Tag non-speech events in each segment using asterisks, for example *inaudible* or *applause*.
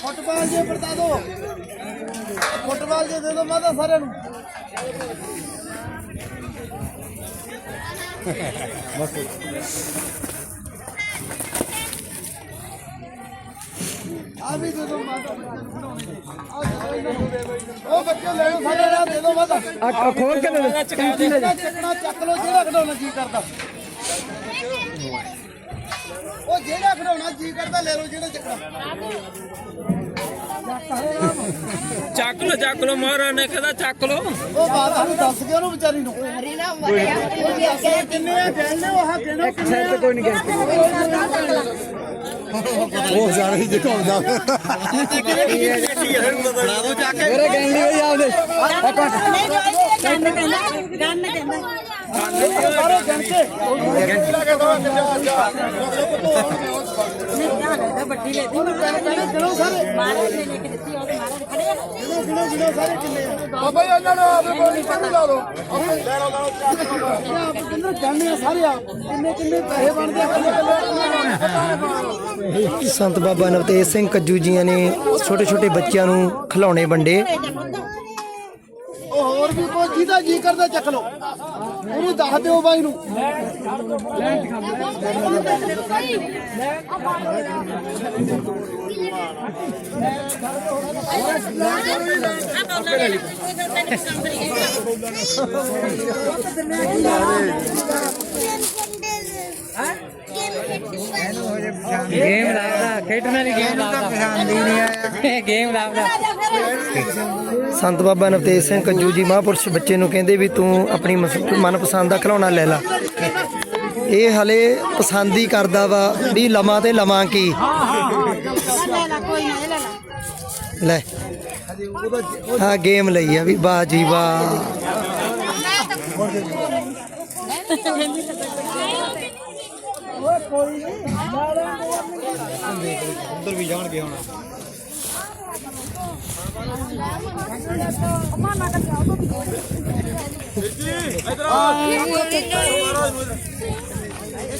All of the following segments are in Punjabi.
ਫੁੱਟਬਾਲ ਜੇ ਵਰਤਾ ਦੋ। ਫੁੱਟਬਾਲ ਜੇ ਦੇ ਦੋ ਮਾਤਾ ਸਾਰਿਆਂ ਨੂੰ। ਆ ਵੀ ਦੇ ਦੋ ਮਾਤਾ। ਉਹ ਬੱਚੇ ਲੈ ਲਓ ਸਾਰੇ ਨਾਲ ਦੇ ਦੋ ਮਾਤਾ। ਆ ਖੋਲ ਕੇ ਦੇ ਦੇ। ਚੱਕਣਾ ਚੱਕ ਲਓ ਜਿਹੜਾ ਖਡਾਉਣਾ ਜੀ ਕਰਦਾ। ਉਹ ਜਿਹੜਾ ਖਡਾਉਣਾ ਜੀ ਕਰਦਾ ਲੈ ਲਓ ਜਿਹੜਾ ਚੱਕਣਾ। ਚੱਕ ਲੋ ਚੱਕ ਲੋ ਮਹਾਰਾਜ ਨੇ ਕਹਿੰਦਾ ਚੱਕ ਲੋ ਉਹ ਬਾਤ ਸਾਨੂੰ ਦੱਸ ਗਿਆ ਉਹਨੂੰ ਵਿਚਾਰੀ ਨੂੰ। ਦੱਸੋ ਕਿੰਨੇ ਆ ਗਿਣ ਲਿਓ ਆਹ ਗਿਣੋ ਕਿੰਨੇ ਆ? ਕੋਈ ਨਹੀਂ ਗਿਆ ਉਹ ਜਾ ਰਹੀ ਦਿਖਾਉਣ ਦਾ ਮੇਰੇ ਗੈਂਡੀ ਹੋਈ ਆਪਦੇ ਸਾਰੇ ਗਿਣ ਕੇ ਉਹਨੂੰ ਕਹਿ ਕਹਿ ਗਿਣੋ ਸਾਰੇ ਗਿਣੋ ਗਿਣੋ ਗਿਣੋ ਸਾਰੇ ਕਿੰਨੇ ਆ ਬਾਬਾ ਜੀ ਉਹਨਾਂ ਨੂੰ ਆਪੇ ਬੋਲੀ ਪਤਾ ਲਾ ਦੋ ਆਪ। ਕਿੰਨੇ ਜਾਣਦੇ ਸਾਰੇ ਆ ਕਿੰਨੇ ਕਿੰਨੇ ਪੈਸੇ ਬਣਦੇ ਆ। ਕਿੰਨੇ ਕਿੰਨੇ ਸੰਤ ਬਾਬਾ ਨਵਤੇਜ ਸਿੰਘ ਕੱਜੂ ਜੀਆਂ ਨੇ ਛੋਟੇ ਛੋਟੇ ਬੱਚਿਆਂ ਨੂੰ ਖਿਡੌਣੇ ਵੰਡੇ। ਉਹ ਹੋਰ ਵੀ ਕੋਈ ਜਿਹਦਾ ਜੀ ਕਰਦਾ ਚੱਕ ਲਓ। ਉਹਨੂੰ ਦੱਸ ਦਿਓ ਬਾਈ ਨੂੰ। ਗੇਮ ਲਾਉਂਦਾ ਖੇਡਣਾ ਨਹੀਂ ਗੇਮ ਲਾਉਂਦਾ ਪਛਾਣਦੀ ਨਹੀਂ ਆਇਆ। *laughs* ਗੇਮ ਲਾਉਂਦਾ ਸੰਤ ਬਾਬਾ ਨਵਤੇਜ ਸਿੰਘ ਕੱਜੂ ਜੀ ਮਹਾਂਪੁਰਸ਼ ਬੱਚੇ ਨੂੰ ਕਹਿੰਦੇ ਵੀ ਤੂੰ ਆਪਣੀ ਮਨਪਸੰਦ ਦਾ ਖਿਡੌਣਾ ਲੈ ਲੈ। ਇਹ ਹਲੇ ਪਸੰਦ ਹੀ ਕਰਦਾ ਵਾ ਵੀ ਲਵਾਂ ਤੇ ਲਵਾਂ ਕੀ। ਲੈ। ਆ ਗੇਮ ਲਈ ਆ ਵੀ ਵਾਹ ਜੀ ਵਾਹ।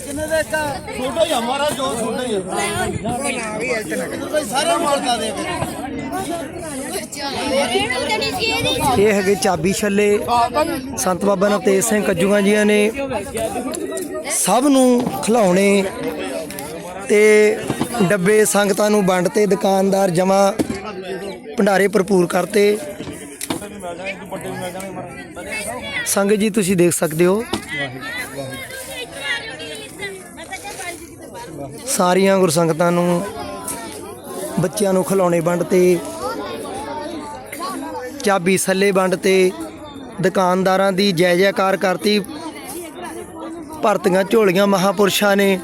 ਕਿੰਨੇ ਦਾ ਇੱਕ ਛੋਟਾ ਹੀ ਆ ਮਹਾਰਾਜ ਜੋ ਛੋਟਾ ਹੀ ਆ ਭਾਈ ਸਾਰੇ ਮਾਲਕਾ ਦੇ ਇਹ ਹੈਗੇ ਚਾਬੀ ਛੱਲੇ। ਸੰਤ ਬਾਬਾ ਨਵਤੇਜ ਸਿੰਘ ਕੱਜੂਆਂ ਜੀਆਂ ਨੇ। ਸਭ ਨੂੰ ਖਿਲਾਉਣੇ ਤੇ ਡੱਬੇ ਸੰਗਤਾਂ ਨੂੰ ਵੰਡ ਤੇ ਦੁਕਾਨਦਾਰ ਜਮਾ ਭੰਡਾਰੇ ਭਰਪੂਰ ਕਰਤੇ। ਸੰਗਤ ਜੀ, ਤੁਸੀਂ ਦੇਖ ਸਕਦੇ ਹੋ। ਸਾਰੀਆਂ ਗੁਰਸੰਗਤਾਂ ਨੂੰ ਬੱਚਿਆਂ ਨੂੰ ਖਿਲਾਉਣੇ ਵੰਡ ਤੇ, ਚਾਬੀ ਸੱਲੇ ਵੰਡ ਤੇ, ਦੁਕਾਨਦਾਰਾਂ ਦੀ ਜੈ ਜੈਕਾਰ ਕਰਤੀ। ਭਰਤੀਆਂ ਝੋਲੀਆਂ ਮਹਾਪੁਰਸ਼ਾਂ ਨੇ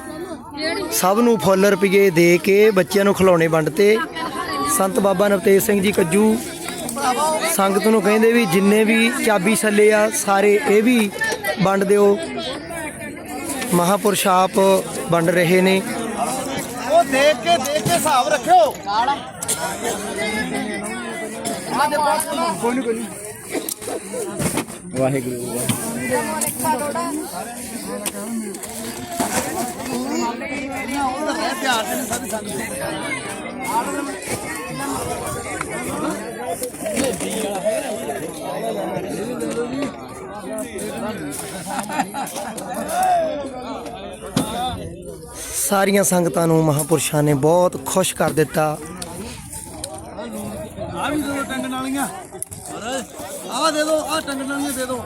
ਸਭ ਨੂੰ ਫੁੱਲ ਰੁਪਏ ਦੇ ਕੇ ਬੱਚਿਆਂ ਨੂੰ ਖਿਲਾਉਣੇ ਵੰਡ ਤੇ। ਸੰਤ ਬਾਬਾ ਨਵਤੇਜ ਸਿੰਘ ਜੀ ਕੱਜੂ ਸੰਗਤ ਨੂੰ ਕਹਿੰਦੇ ਵੀ ਜਿੰਨੇ ਵੀ ਚਾਬੀ ਸੱਲੇ ਆ ਸਾਰੇ ਇਹ ਵੀ ਵੰਡ ਦਿਓ। ਮਹਾਪੁਰਸ਼ ਆਪ ਵੰਡ ਰਹੇ ਨੇ। ਉਹ ਦੇਖ ਕੇ ਦੇਖ ਕੇ ਹਿਸਾਬ ਰੱਖਿਓ। ਵਾਹਿਗੁਰੂ ਪਿਆਰ ਦੇ ਸਾਰੇ ਵਾਹਿਗੁਰੂ ਸਾਰੀਆਂ ਸੰਗਤਾਂ ਨੂੰ ਮਹਾਪੁਰਸ਼ਾਂ ਨੇ ਬਹੁਤ ਖੁਸ਼ ਕਰ ਦਿੱਤਾ। ਆ ਵੀ ਦੇ ਦੋ ਟੰਗਣ ਵਾਲੀਆਂ ਆ ਦੇ ਦੋ ਆ ਟੰਗਣ ਵਾਲੀਆਂ ਦੇ ਦੋ।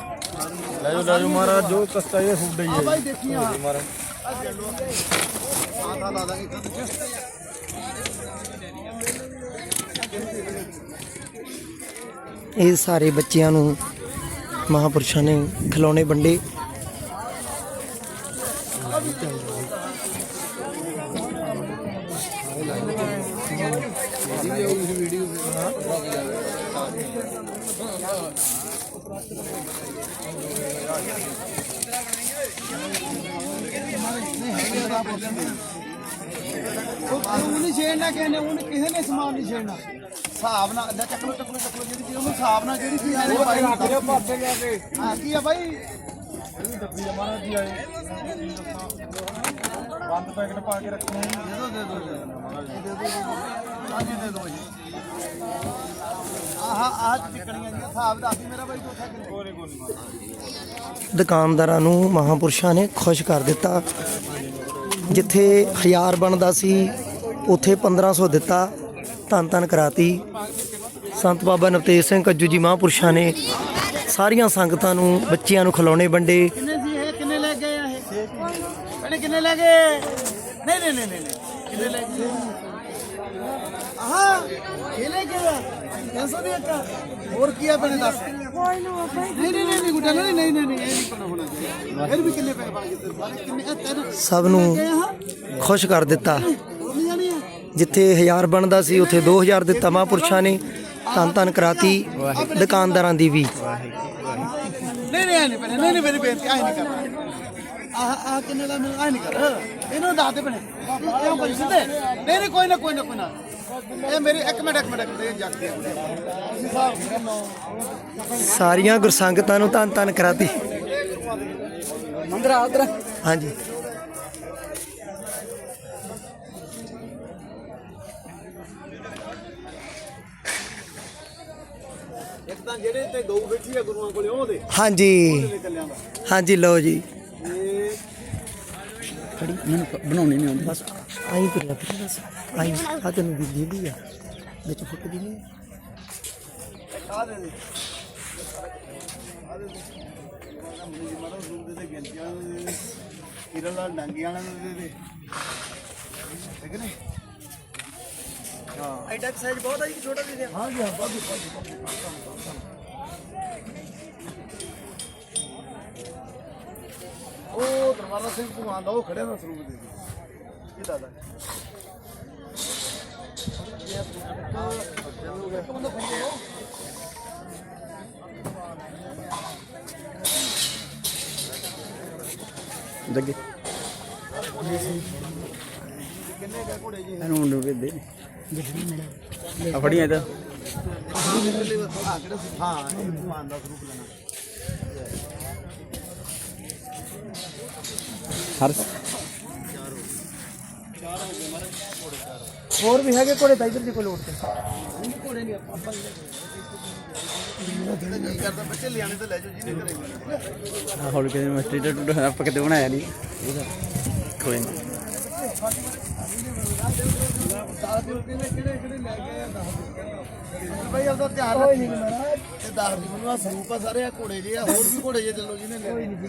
ਲੈ ਜਾਓ ਲੈ ਮਹਾਰਾਜ ਜੋ ਕਸਤਾ ਇਹ ਫੁੱਡੇ ਹੀ ਆ ਬਾਈ ਦੇਖੀ ਆ ਆਹ ਲਾ ਦਾਂਗੇ ਕੰਨ ਚ। ਇਹ ਸਾਰੇ ਬੱਚਿਆਂ ਨੂੰ ਮਹਾਪੁਰਸ਼ਾਂ ਨੇ ਖਿਲੌਣੇ ਵੰਡੇ। ਉਹ ਨਹੀਂ ਛੇੜਨਾ ਕਿਸੇ ਨੇ ਉਹਨੇ ਕਿਸੇ ਨੇ ਸਮਾਨ ਨਹੀਂ ਛੇੜਨਾ ਹਿਸਾਬ ਨਾਲ ਅੱਧਾ ਚੱਕ ਲੋ ਚੱਕ ਲੋ ਚੱਕ ਲੋ ਜਿਹੜੀ ਚੀਜ਼ ਉਹਨੂੰ ਹਿਸਾਬ ਨਾਲ ਜਿਹੜੀ ਚੀਜ਼ ਆਏ ਪਾਈ ਪਾਸੇ ਲਿਆ ਕੇ ਹਾਂ ਕੀ ਆ ਬਾਈ ਡੱਬੀ ਆ ਮਹਾਰਾਜ ਜੀ ਆਏ ਬੰਦ ਪੈਕਟ ਪਾ ਕੇ ਰੱਖਣੇ ਦੇ ਦੋ ਦੇ ਦੋ ਦੇ ਦਿਓ। ਹਾਂਜੀ ਦੇ ਦੋ ਜੀ ਆਹ ਆਹ ਚਿਕਣੀਆਂ ਜੀ ਹਿਸਾਬ ਦੱਸ ਮੇਰਾ ਬਾਈ ਚੌਥਾ ਕਿੰਨੇ ਦੁਕਾਨਦਾਰਾਂ ਨੂੰ ਮਹਾਪੁਰਸ਼ਾਂ ਨੇ ਖੁਸ਼ ਕਰ ਦਿੱਤਾ। ਜਿੱਥੇ 1000 ਬਣਦਾ ਸੀ ਉੱਥੇ 1500 ਦਿੱਤਾ ਧੰਨ ਧੰਨ ਕਰਾਤੀ। ਸੰਤ ਬਾਬਾ ਨਵਤੇਜ ਸਿੰਘ ਕੱਜੂ ਜੀ ਮਹਾਪੁਰਸ਼ਾਂ ਨੇ ਸਾਰੀਆਂ ਸੰਗਤਾਂ ਨੂੰ ਬੱਚਿਆਂ ਨੂੰ ਖਿਡੌਣੇ ਵੰਡੇ। ਕਿੰਨੇ ਸੀ ਇਹ? ਕਿੰਨੇ ਲੈ ਗਏ ਆ ਇਹ? ਭੈਣੇ ਕਿੰਨੇ ਲੈ ਗਏ ਨਹੀਂ ਨਹੀਂ ਨਹੀਂ। ਕਿੰਨੇ ਲੈ ਗਏ ਆਹਾ ਇਹ ਲੈ ਗਏ 300 ਦੀ ਇੱਕ। ਹੋਰ ਕੀ ਆ ਭੈਣੇ ਦੱਸ। ਨਹੀਂ ਨਹੀਂ ਨਹੀਂ ਨਹੀਂ ਗੁੱਡਾ ਨਹੀਂ ਨਹੀਂ ਨਹੀਂ ਨਹੀਂ ਇਹ ਨਹੀਂ ਕੋਣਾ ਹੋਣਾ ਚਾਹੀਦਾ। ਫਿਰ ਵੀ ਕਿੰਨੇ ਪੈਸੇ ਬਣ ਗਏ ਤੇਰੇ ਸਾਰੇ ਕਿੰਨੇ? ਆ ਤਿੰਨ ਸਭ ਨੂੰ ਆ ਖੁਸ਼ ਕਰ ਦਿੱਤਾ। ਆ ਜਿੱਥੇ 1000 ਬਣਦਾ ਸੀ ਉੱਥੇ 2000 ਦਿੱਤਾ ਮਹਾਪੁਰਸ਼ਾਂ ਨੇ। ਧੰਨ ਧੰਨ ਕਰਾਤੀ ਦੁਕਾਨਦਾਰਾਂ ਦੀ ਵੀ। ਨਹੀਂ ਨਹੀਂ ਇਹ ਨਹੀਂ ਭੈਣੇ ਨਹੀਂ ਨਹੀਂ ਮੇਰੀ ਬੇਨਤੀ ਆਹ ਨਹੀਂ ਕਰਨਾ ਆਹ ਆਹ ਕਿੰਨੇ ਦਾ ਮੈਨੂੰ ਆਹ ਨਹੀਂ ਕਰ। ਇਹਨੂੰ ਦੱਸ ਦੇ ਭੈਣੇ। ਕਿਉਂ ਕੋਈ ਸਿੱਧੇ। ਨਹੀਂ ਨਹੀਂ ਕੋਈ ਨਾ ਕੋਈ ਨਾ ਕੋਈ ਨਾ। ਇਹ ਮੇਰੀ ਇੱਕ ਮਿੰਟ ਇੱਕ ਮਿੰਟ ਇੱਕ ਮਿੰਟ ਇਹ ਜੱਗ ਦੇ ਤੁਸੀਂ ਸਾਹਿਬ ਸਾਰੀਆਂ ਗੁਰਸੰਗਤਾਂ ਨੂੰ ਧੰਨ ਧੰਨ ਕਰਾਤੀ। ਮੰਦਰਾ ਉਧਰ। ਹਾਂਜੀ। ਇੱਕ ਤਾਂ ਜਿਹੜੇ ਤੇ ਗਊ ਬੈਠੀ ਆ ਗੁਰੂਆਂ ਕੋਲੇ ਉਹਦੇ ਹਾਂਜੀ। ਹਾਂਜੀ ਲਓ ਜੀ। ਇਹ ਬਣਾਉਣੀ ਨਹੀਂ ਆਉਂਦੀ। ਬਸ ਆਈ ਕਰ ਲੈ ਫਿਰ ਬਸ। ਆਈ ਆ ਤੈਨੂੰ ਵੀ ਦੀਦੀ ਆ ਵਿੱਚ ਨਹੀਂ ਆ ਦੇ ਦੇ ਆ ਦੇ ਦੇ ਮੁੰਡੇ ਮਾਰੋ ਜ਼ੂਮ ਦੇ ਦੇ ਗਿਣਤੀਆਂ ਨੂੰ ਦੇ ਦੇ ਕਿਰਨ ਲਾਲ ਡਾਂਗੀਆਂ ਵਾਲਿਆਂ ਨੂੰ ਦੇ ਦੇ ਠੀਕ ਨੇ ਹਾਂ ਐਡਾ ਸਾਈਜ਼ ਬਹੁਤ ਆ ਜੀ ਛੋਟਾ ਦੇ ਦੇ ਹਾਂ ਜੀ ਹਾਂ ਬਹੁਤ ਉਹ ਦਰਬਾਰਾ ਸਿੰਘ ਭਗਵਾਨ ਦਾ ਉਹ ਖੜਿਆ ਦਾ ਸਰੂਪ ਦੇ ਦੇ ਇਹ ਦਾਦਾ ਜੱਗੇ ਕਿੰਨੇ ਇਹਨੂੰ ਮੁੰਡੇ ਨੂੰ ਦੇ ਆ ਫੜੀਆਂ ਇਹਦਾ। ਹਾਂ ਕਿਹੜਾ ਹਾਂ ਇਹ ਭਗਵਾਨ ਦਾ ਸਰੂਪ ਲੈਣਾ ਹਰ ਹੋਰ ਵੀ ਹੈਗੇ ਕੋਲੇ ਤਾਂ ਇਧਰ ਦੀ ਕੋਈ ਲੋੜ ਤੇ? ਘੋੜੇ ਨਹੀਂ ਆਪਾਂ ਜਿਹੜਾ ਜੀ ਕਰਦਾ ਬੱਚੇ ਲਿਆਣੇ ਤਾਂ ਲੈ ਜਾਓ ਜਿਹਨੇ ਕਰੇਗਾ ਹੌਲੀ ਕੇ ਮਸਟਰੀ ਦਾ ਟੁੱਟ ਆਪਾਂ ਕਿਤੇ ਬਣਾਇਆ ਨਹੀਂ ਇਹਦਾ ਕੋਈ ਨਹੀਂ ਕਿਹੜੇ ਕਿਹੜੇ ਕਿਹੜੇ ਲੈ ਗਏ ਆ ਦੱਸ ਭਾਈ ਆਪਦਾ ਧਿਆਨ ਰੱਖ ਇਹ ਦੱਸ ਦੀ ਮੈਨੂੰ ਆ ਸਰੂਪ ਆ ਸਾਰੇ ਆ ਘੋੜੇ ਜੇ ਆ ਹੋਰ ਵੀ ਘੋੜੇ ਜੇ ਚੱਲੋ ਜਿਹਨੇ ਲੈ ਨਹੀਂ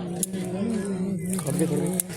这个。